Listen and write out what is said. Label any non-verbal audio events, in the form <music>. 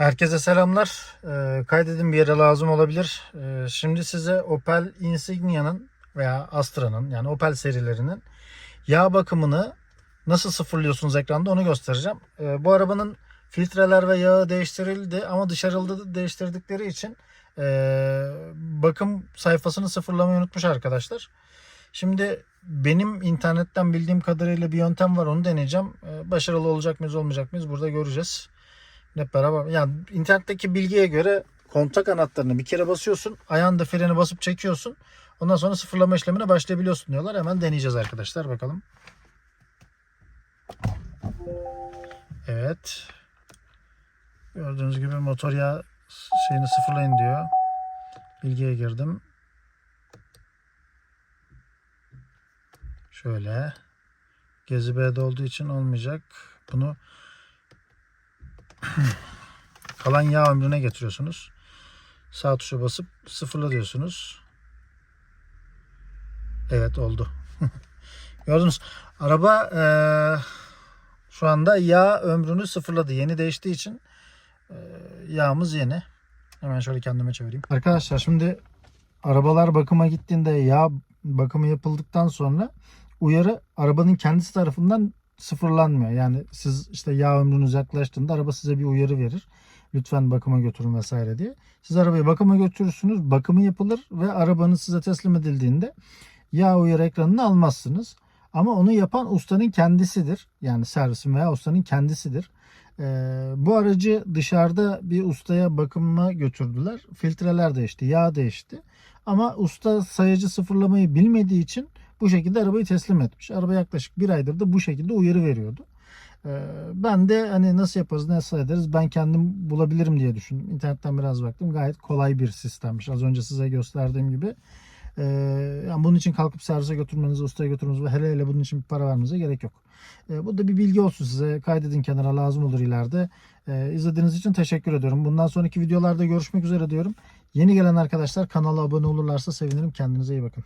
Herkese selamlar. Ee, kaydedin bir yere lazım olabilir. Ee, şimdi size Opel Insignia'nın veya Astra'nın yani Opel serilerinin yağ bakımını nasıl sıfırlıyorsunuz ekranda onu göstereceğim. Ee, bu arabanın filtreler ve yağı değiştirildi ama dışarıda da değiştirdikleri için ee, bakım sayfasını sıfırlamayı unutmuş arkadaşlar. Şimdi benim internetten bildiğim kadarıyla bir yöntem var onu deneyeceğim. Ee, başarılı olacak mıyız olmayacak mıyız burada göreceğiz. Hep beraber. Yani internetteki bilgiye göre kontak anahtarını bir kere basıyorsun. Ayağında freni basıp çekiyorsun. Ondan sonra sıfırlama işlemine başlayabiliyorsun diyorlar. Hemen deneyeceğiz arkadaşlar bakalım. Evet. Gördüğünüz gibi motor yağı şeyini sıfırlayın diyor. Bilgiye girdim. Şöyle. Gezi B'de olduğu için olmayacak. Bunu <laughs> kalan yağ ömrüne getiriyorsunuz. Sağ tuşa basıp sıfırla diyorsunuz. Evet oldu. <laughs> Gördünüz. Araba eee, şu anda yağ ömrünü sıfırladı. Yeni değiştiği için eee, yağımız yeni. Hemen şöyle kendime çevireyim. Arkadaşlar şimdi arabalar bakıma gittiğinde yağ bakımı yapıldıktan sonra uyarı arabanın kendisi tarafından sıfırlanmıyor. Yani siz işte yağ ömrünüz yaklaştığında araba size bir uyarı verir. Lütfen bakıma götürün vesaire diye. Siz arabayı bakıma götürürsünüz. Bakımı yapılır ve arabanız size teslim edildiğinde yağ uyarı ekranını almazsınız. Ama onu yapan ustanın kendisidir. Yani servisin veya ustanın kendisidir. Ee, bu aracı dışarıda bir ustaya bakıma götürdüler. Filtreler değişti, yağ değişti. Ama usta sayacı sıfırlamayı bilmediği için bu şekilde arabayı teslim etmiş. Araba yaklaşık bir aydır da bu şekilde uyarı veriyordu. Ee, ben de hani nasıl yaparız, nasıl ederiz ben kendim bulabilirim diye düşündüm. İnternetten biraz baktım. Gayet kolay bir sistemmiş. Az önce size gösterdiğim gibi. Ee, yani bunun için kalkıp servise götürmenize, ustaya götürmenize ve hele hele bunun için bir para vermenize gerek yok. Ee, bu da bir bilgi olsun size. Kaydedin kenara lazım olur ileride. Ee, izlediğiniz için teşekkür ediyorum. Bundan sonraki videolarda görüşmek üzere diyorum. Yeni gelen arkadaşlar kanala abone olurlarsa sevinirim. Kendinize iyi bakın.